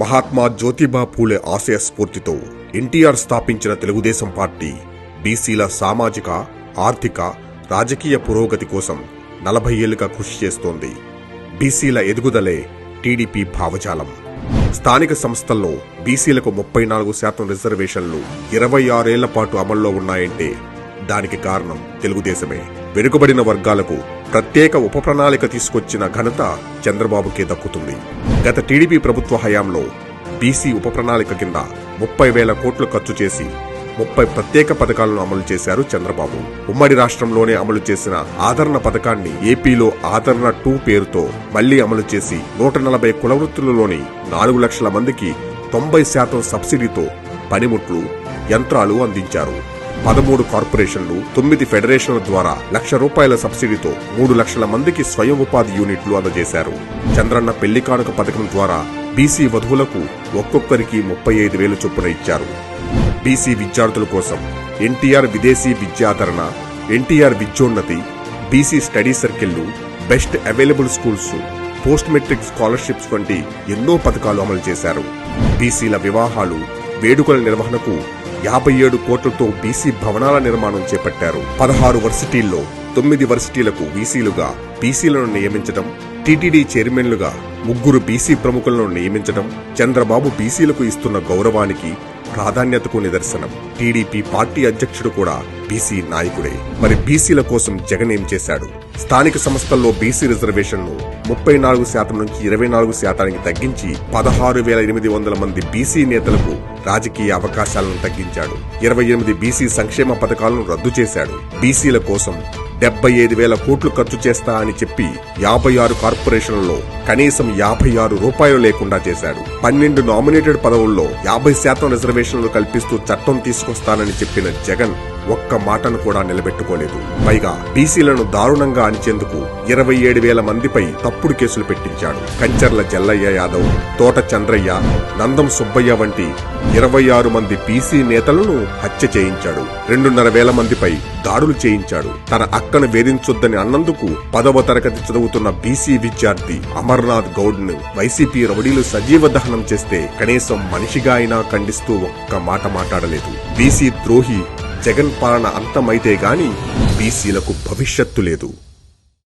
మహాత్మా జ్యోతిబా పూలే ఆశయ స్ఫూర్తితో ఎన్టీఆర్ స్థాపించిన తెలుగుదేశం పార్టీ బీసీల సామాజిక ఆర్థిక రాజకీయ పురోగతి కోసం నలభై ఏళ్ళుగా కృషి చేస్తోంది. బీసీల ఎదుగుదలే టీడీపీ భావజాలం. స్థానిక సంస్థల్లో బీసీలకు ముప్పై నాలుగు శాతం రిజర్వేషన్లు ఇరవై ఆరేళ్ళ పాటు అమల్లో ఉన్నాయంటే దానికి కారణం తెలుగుదేశమే. వెనుకబడిన వర్గాలకు ప్రత్యేక ఉప ప్రణాళిక తీసుకొచ్చిన ఘనత చంద్రబాబుకే దక్కుతుంది. గత టీడీపీ ప్రభుత్వ హయాంలో బీసీ ఉప ప్రణాళిక కింద ముప్పై వేల కోట్లు ఖర్చు చేసి ముప్పై ప్రత్యేక పథకాలను అమలు చేశారు చంద్రబాబు. ఉమ్మడి రాష్ట్రంలోనే అమలు చేసిన ఆదరణ పథకాన్ని ఏపీలో ఆదరణ టూ పేరుతో మళ్ళీ అమలు చేసి నూట నలభై కులవృత్తులలోని నాలుగు లక్షల మందికి తొంభై శాతం సబ్సిడీతో పనిముట్లు యంత్రాలు అందించారు. పదమూడు కార్పొరేషన్లు తొమ్మిది ఫెడరేషన్ల ద్వారా లక్ష రూపాయల సబ్సిడీతో మూడు లక్షల మందికి స్వయం ఉపాధి యూనిట్లు అందజేశారు. చంద్రన్న పెళ్ళి కానుక పథకం ద్వారా బీసీ వధువులకు ఒక్కొక్కరికి ముప్పై ఐదు వేలు చొప్పున ఇచ్చారు. బీసీ విద్యార్థుల కోసం ఎన్టీఆర్ విదేశీ విద్యాధరణ ఎన్టీఆర్ విద్యోన్నతి BC study సర్కిళ్ళు best available schools post matric scholarships వంటి ఎన్నో పథకాలు అమలు చేశారు. బీసీల వివాహాలు వేడుకల నిర్వహణకు యాభై ఏడు కోట్లతో బీసీ భవనాల నిర్మాణం చేపట్టారు. పదహారు వర్సిటీల్లో తొమ్మిది వర్సిటీలకు వీసీలుగా బీసీలను నియమించడం టీటీడీ చైర్మన్లుగా ముగ్గురు బీసీ ప్రముఖులను నియమించడం చంద్రబాబు బీసీలకు ఇస్తున్న గౌరవానికి ప్రాధాన్యతకు నిదర్శనం. టీడీపీ పార్టీ అధ్యక్షుడు కూడా బీసీ నాయకుడే. మరి బీసీల కోసం జగన్ ఏం చేశాడు? స్థానిక సంస్థల్లో బీసీ రిజర్వేషన్ను ముప్పై నాలుగు శాతం నుంచి ఇరవై నాలుగు శాతానికి తగ్గించి పదహారు వేల ఎనిమిది వందల మంది బీసీ నేతలకు రాజకీయ అవకాశాలను తగ్గించాడు. ఇరవై ఎనిమిది బీసీ సంక్షేమ పథకాలను రద్దు చేశాడు. బీసీల కోసం డెబ్బై ఐదు వేల కోట్లు ఖర్చు చేస్తా అని చెప్పి యాభై ఆరు కార్పొరేషన్లలో కనీసం యాభై ఆరు రూపాయలు లేకుండా చేశాడు. పన్నెండు నామినేటెడ్ పదవుల్లో యాభై శాతం రిజర్వేషన్లు కల్పిస్తూ చట్టం తీసుకొస్తానని చెప్పిన జగన్ ఒక్క మాటను కూడా నిలబెట్టుకోలేదు. పైగా బీసీలను దారుణంగా అణిచేందుకు ఇరవై ఏడు వేల మందిపై తప్పుడు కేసులు పెట్టించాడు. కంచర్ల జల్లయ్య యాదవ్ తోట చంద్రయ్య నందం సుబ్బయ్య వంటి ఇరవై ఆరు మంది బీసీ నేతలను హత్య చేయించాడు. రెండున్నర వేల మందిపై దాడులు చేయించాడు. తన అక్కను వేధించొద్దని అన్నందుకు పదవ తరగతి చదువుతున్న బీసీ విద్యార్థి అమర్నాథ్ గౌడ్ను వైసీపీ రౌడీలు సజీవ దహనం చేస్తే కనీసం మనిషిగా అయినా ఖండిస్తూ ఒక్క మాట మాట్లాడలేదు. బీసీ ద్రోహి జగన్ పాలన అంతమైతే గాని బీసీలకు భవిష్యత్తు లేదు.